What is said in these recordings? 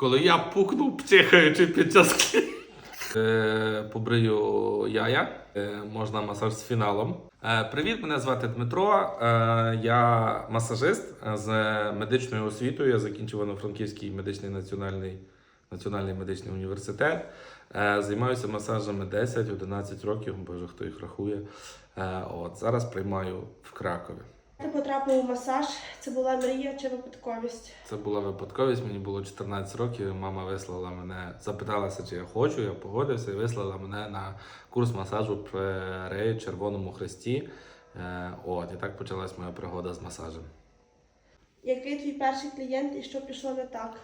Коли я пукнув, пчихаючи під час Е, побрию яя, Е, можна масаж з фіналом. Е, Привіт, мене звати Дмитро. Е, Я масажист з медичною освітою. Я закінчив Івано-Франківський медичний національний, національний медичний університет. Е, Займаюся масажами 10-11 років, боже, хто їх рахує. Е, От зараз приймаю в Кракові. Ти потрапив у масаж. Це була мрія чи випадковість? Це була випадковість. Мені було 14 років. Мама вислала мене, запиталася, чи я хочу. Я погодився і вислала мене на курс масажу при Червоному Хресті. Е, От, і так почалась моя пригода з масажем. Який твій перший клієнт і що пішло не так?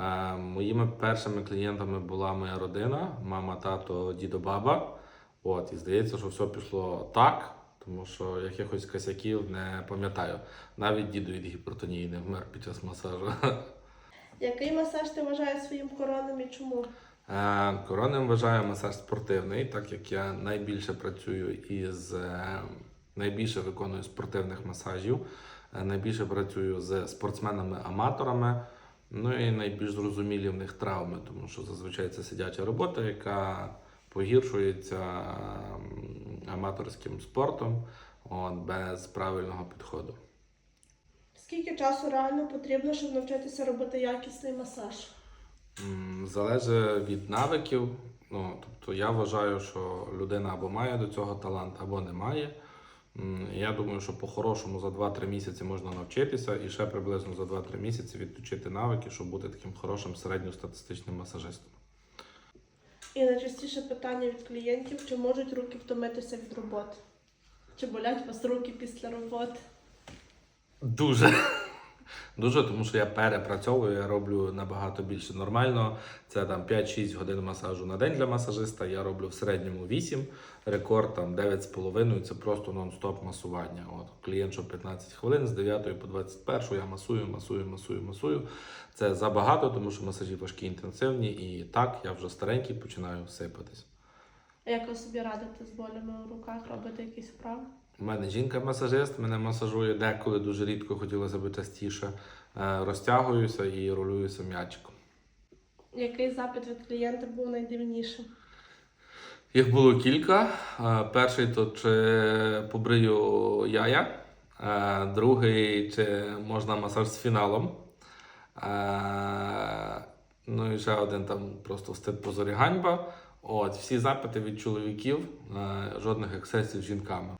Е, Моїми першими клієнтами була моя родина, мама, тато, дідо, баба. От, і здається, що все пішло так, тому що якихось косяків не пам'ятаю. Навіть діду від гіпертонії не вмер під час масажу. Який масаж ти вважаєш своїм коронним і чому? Е, Коронним вважаю масаж спортивний, так як я найбільше працюю із е, найбільше виконую спортивних масажів, е, найбільше працюю з спортсменами-аматорами. Ну і найбільш зрозумілі в них травми, тому що зазвичай це сидяча робота, яка погіршується аматорським спортом от, без правильного підходу. Скільки часу реально потрібно, щоб навчитися робити якісний масаж? Залежить від навиків. Ну, тобто я вважаю, що людина або має до цього талант, або не має. Я думаю, що по-хорошому за 2-3 місяці можна навчитися і ще приблизно за 2-3 місяці відточити навики, щоб бути таким хорошим середньостатистичним масажистом. І найчастіше питання від клієнтів, чи можуть руки втомитися від роботи? Чи болять вас руки після роботи? Дуже. Дуже, тому що я перепрацьовую, я роблю набагато більше нормально. Це там 5-6 годин масажу на день для масажиста. Я роблю в середньому 8, рекорд там 9,5. Це просто нон-стоп масування. От клієнт, що 15 хвилин з 9 по 21 я масую, масую, масую, масую. Це забагато, тому що масажі важкі, інтенсивні, і так я вже старенький починаю сипатись. А як ви собі радите з болями у руках робити якісь вправи? У мене жінка-масажист, мене масажує деколи дуже рідко, хотілося б частіше. Е, Розтягуюся і рулююся м'ячиком. Який запит від клієнта був найдивнішим? Їх було кілька. Е, Перший то чи побрию яя, Е, другий чи можна масаж з фіналом. Ну і ще один там просто встид позорі ганьба. От, всі запити від чоловіків, жодних ексцесів з жінками.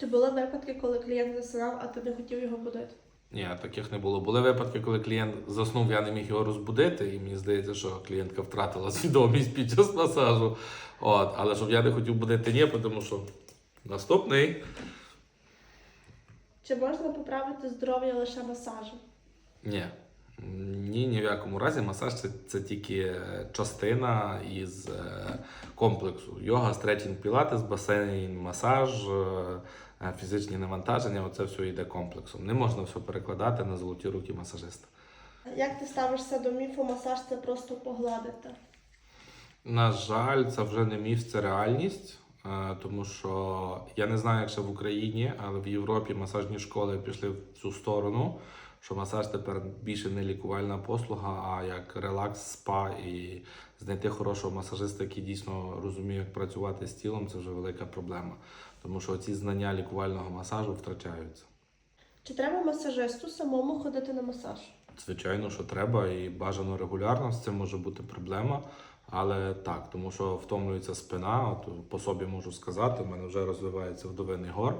Чи були випадки, коли клієнт засинав, а ти не хотів його будити? Ні, таких не було. Були випадки, коли клієнт заснув, я не міг його розбудити, і мені здається, що клієнтка втратила свідомість під час масажу. От, але щоб я не хотів будити, ні, тому що наступний. Чи можна поправити здоров'я лише масажем? Ні. Ні, ні в якому разі масаж це, це тільки е, частина із е, комплексу. Йога, стретчинг, пілатес, басейн, масаж, е, фізичні навантаження оце все йде комплексом. Не можна все перекладати на золоті руки масажиста. Як ти ставишся до міфу, масаж це просто погладити? На жаль, це вже не міф, це реальність. е, Тому що я не знаю, як ще в Україні, але в Європі масажні школи пішли в цю сторону, що масаж тепер більше не лікувальна послуга, а як релакс, спа і знайти хорошого масажиста, який дійсно розуміє, як працювати з тілом, це вже велика проблема. Тому що ці знання лікувального масажу втрачаються. Чи треба масажисту самому ходити на масаж? Звичайно, що треба, і бажано регулярно з цим може бути проблема. Але так, тому що втомлюється спина, от по собі можу сказати, в мене вже розвивається вдовиний гор,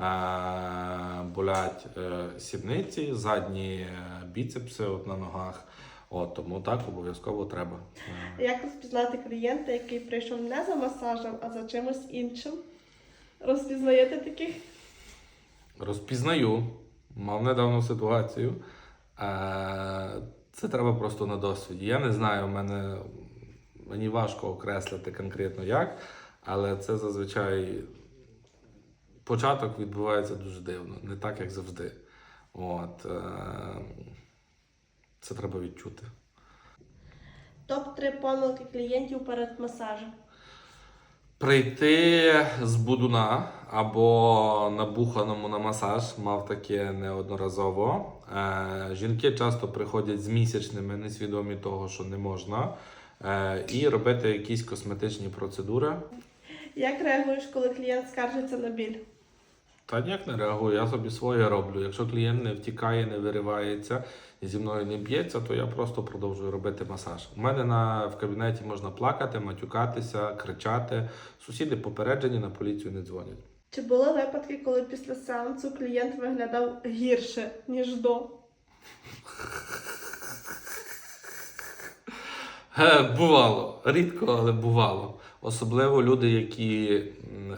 е- болять е- сідниці, задні е, біцепси от на ногах. От, тому так обов'язково треба. Е, Як розпізнати клієнта, який прийшов не за масажем, а за чимось іншим? Розпізнаєте таких? Розпізнаю, мав недавно ситуацію. Е, Це треба просто на досвіді. Я не знаю, в мене мені важко окреслити конкретно як, але це зазвичай початок відбувається дуже дивно, не так, як завжди. От, е, Це треба відчути. Топ-3 помилки клієнтів перед масажем. Прийти з будуна або набуханому на масаж мав таке неодноразово. Е, жінки часто приходять з місячними, несвідомі того, що не можна, е, і робити якісь косметичні процедури. Як реагуєш, коли клієнт скаржиться на біль? Та ніяк не реагую, я собі своє роблю. Якщо клієнт не втікає, не виривається зі мною не б'ється, то я просто продовжую робити масаж. У мене на, в кабінеті можна плакати, матюкатися, кричати. Сусіди попереджені, на поліцію не дзвонять. Чи були випадки, коли після сеансу клієнт виглядав гірше, ніж до? Е, Бувало, рідко, але бувало. Особливо люди, які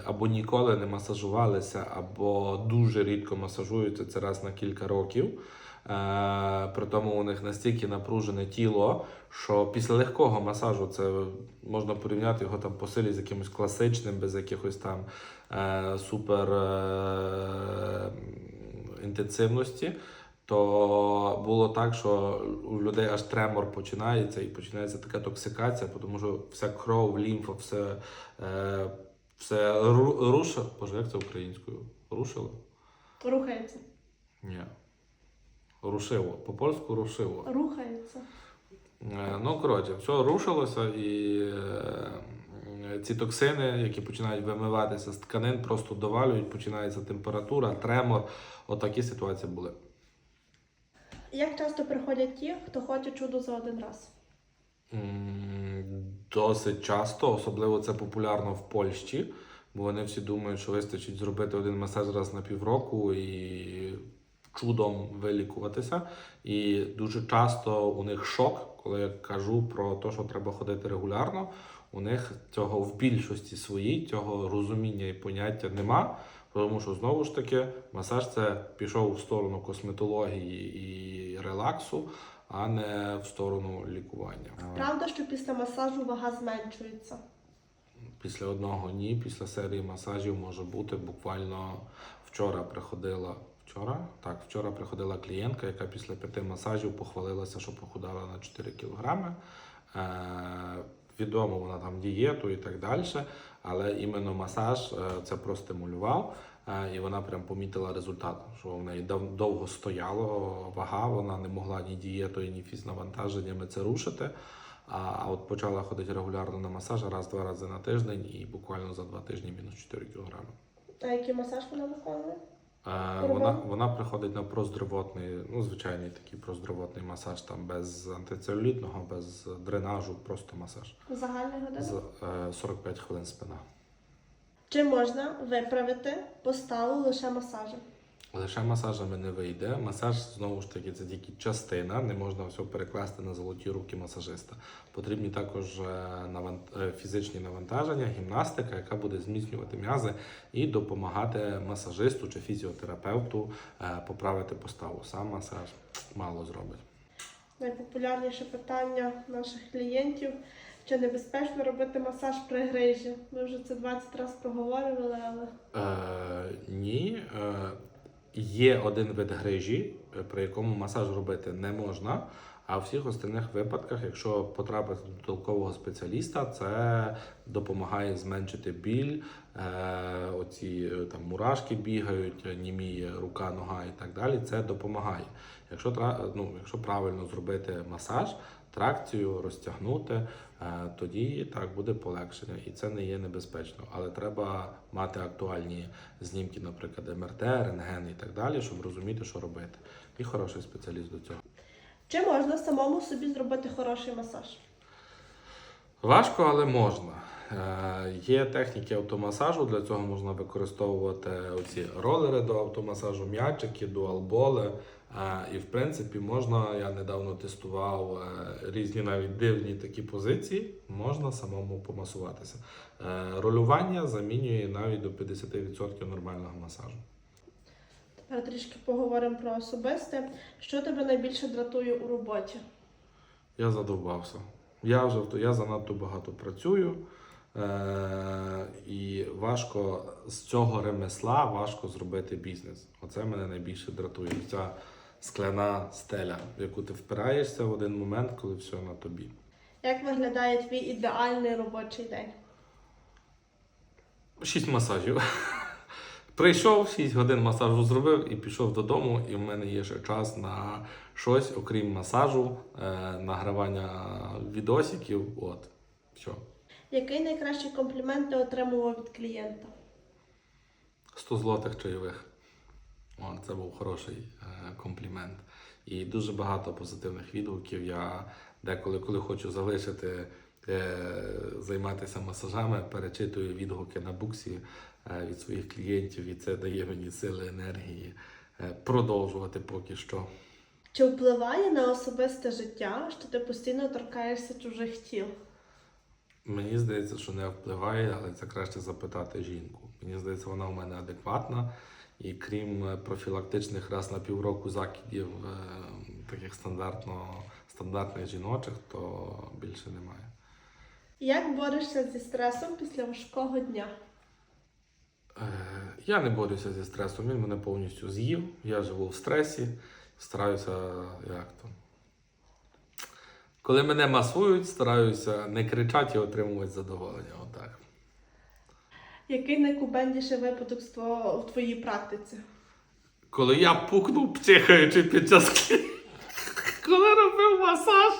або ніколи не масажувалися, або дуже рідко масажуються це раз на кілька років. Е, при тому у них настільки напружене тіло, що після легкого масажу це можна порівняти його там по силі з якимось класичним, без якихось там е, супер е, інтенсивності то було так, що у людей аж тремор починається і починається така токсикація, тому що вся кров, лімфа, все, е, все ру- руша. Боже, як це українською? Рушило? Рухається. Ні. Рушило. По-польську рушило. Рухається. Е, Ну, коротше, все рушилося, і е, ці токсини, які починають вимиватися з тканин, просто довалюють, починається температура, тремор. Отакі ситуації були. Як часто приходять ті, хто хоче чудо за один раз? Досить часто, особливо це популярно в Польщі, бо вони всі думають, що вистачить зробити один масаж раз на півроку і чудом вилікуватися. І дуже часто у них шок, коли я кажу про те, що треба ходити регулярно. У них цього в більшості своїй, цього розуміння і поняття нема. Тому що знову ж таки масаж це пішов в сторону косметології і релаксу, а не в сторону лікування. Правда, що після масажу вага зменшується? Після одного ні, після серії масажів може бути. Буквально вчора приходила. Вчора? Так, вчора приходила клієнтка, яка після п'яти масажів похвалилася, що похудала на 4 кілограми. Е, відомо, вона там дієту і так далі, але іменно масаж е, це простимулював. Е, і вона прям помітила результат, що в неї дов- довго стояло вага, вона не могла ні дієтою, ні фізнавантаженнями це рушити. А от почала ходити регулярно на масаж раз-два рази на тиждень і буквально за два тижні мінус 4 кілограми. А який масаж вона виконує? Е, вона, вона приходить на проздровотний, ну звичайний такий проздровотний масаж, там без антицелюлітного, без дренажу, просто масаж. Загальний годин? З е, 45 хвилин спина. Чи можна виправити поставу лише масажем? Лише масажами не вийде. Масаж знову ж таки це тільки частина, не можна все перекласти на золоті руки масажиста. Потрібні також е, е, фізичні навантаження, гімнастика, яка буде зміцнювати м'язи і допомагати масажисту чи фізіотерапевту е, поправити поставу. Сам масаж мало зробить. Найпопулярніше питання наших клієнтів. Чи небезпечно робити масаж при грижі? Ми вже це 20 разів проговорювали, але Е, ні. Е, є один вид грижі, е, при якому масаж робити не можна. А в всіх остальних випадках, якщо потрапити до толкового спеціаліста, це допомагає зменшити біль. Е, оці е, там мурашки бігають, е, німіє рука, нога і так далі. Це допомагає. Якщо ну, якщо правильно зробити масаж, тракцію розтягнути, е, тоді так буде полегшення, і це не є небезпечно. Але треба мати актуальні знімки, наприклад, МРТ, рентген і так далі, щоб розуміти, що робити. І хороший спеціаліст до цього. чи можна самому собі зробити хороший масаж? Важко, але можна. Е, Є техніки автомасажу, для цього можна використовувати оці ролери до автомасажу, м'ячики, дуалболи. І в принципі можна, я недавно тестував е, різні навіть дивні такі позиції, можна самому помасуватися. Е, Ролювання замінює навіть до 50% нормального масажу. Тепер трішки поговоримо про особисте. Що тебе найбільше дратує у роботі? Я задовбався. Я вже я занадто багато працюю, е- і важко з цього ремесла важко зробити бізнес. Оце мене найбільше дратує. Ця скляна стеля, в яку ти впираєшся в один момент, коли все на тобі. Як виглядає твій ідеальний робочий день? Шість масажів. Прийшов, 6 годин масажу зробив і пішов додому, і в мене є ще час на щось, окрім масажу, е, награвання відосиків. От. Все. Який найкращий комплімент ти отримував від клієнта? 100 злотих чайових. О, це був хороший е, комплімент. І дуже багато позитивних відгуків. Я деколи, коли хочу залишити е, займатися масажами, перечитую відгуки на буксі е, від своїх клієнтів, і це дає мені сили енергії е, продовжувати поки що. Чи впливає на особисте життя, що ти постійно торкаєшся чужих тіл? Мені здається, що не впливає, але це краще запитати жінку. Мені здається, вона у мене адекватна. І крім е, профілактичних раз на півроку закидів, е, таких стандартно, стандартних жіночих, то більше немає. Як борешся зі стресом після важкого дня? Е, Я не борюся зі стресом, він мене повністю з'їв. Я живу в стресі, стараюся як то. Коли мене масують, стараюся не кричати і отримувати задоволення. Отак. Який найкубендіший випадок в твоїй практиці? Коли я пукнув, пчихаючи під час коли робив масаж.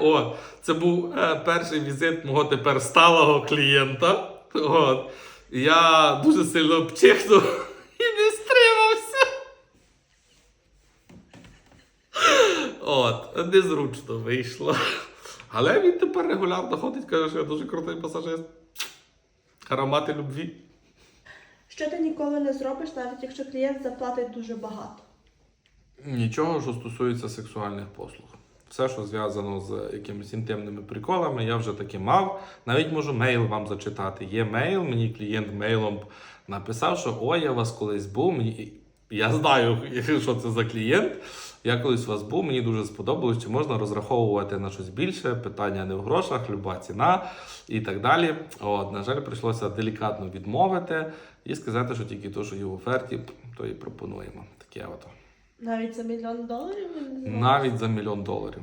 О, це був е, перший візит мого тепер сталого клієнта. От. Я дуже сильно пчихнув і не стримався. От, незручно вийшло. Але він тепер регулярно ходить, каже, що я дуже крутий пасажист. Аромати любві. Що ти ніколи не зробиш, навіть якщо клієнт заплатить дуже багато? Нічого, що стосується сексуальних послуг. Все, що зв'язано з якимись інтимними приколами, я вже таки мав. Навіть можу мейл вам зачитати. Є мейл, мені клієнт мейлом написав, що ой, я вас колись був. Мені... Я знаю, що це за клієнт. Я колись у вас був, мені дуже сподобалось, чи можна розраховувати на щось більше, питання не в грошах, люба ціна і так далі. От, на жаль, прийшлося делікатно відмовити і сказати, що тільки то, що є в оферті, то і пропонуємо. Таке от. Навіть за мільйон доларів? Навіть за мільйон доларів.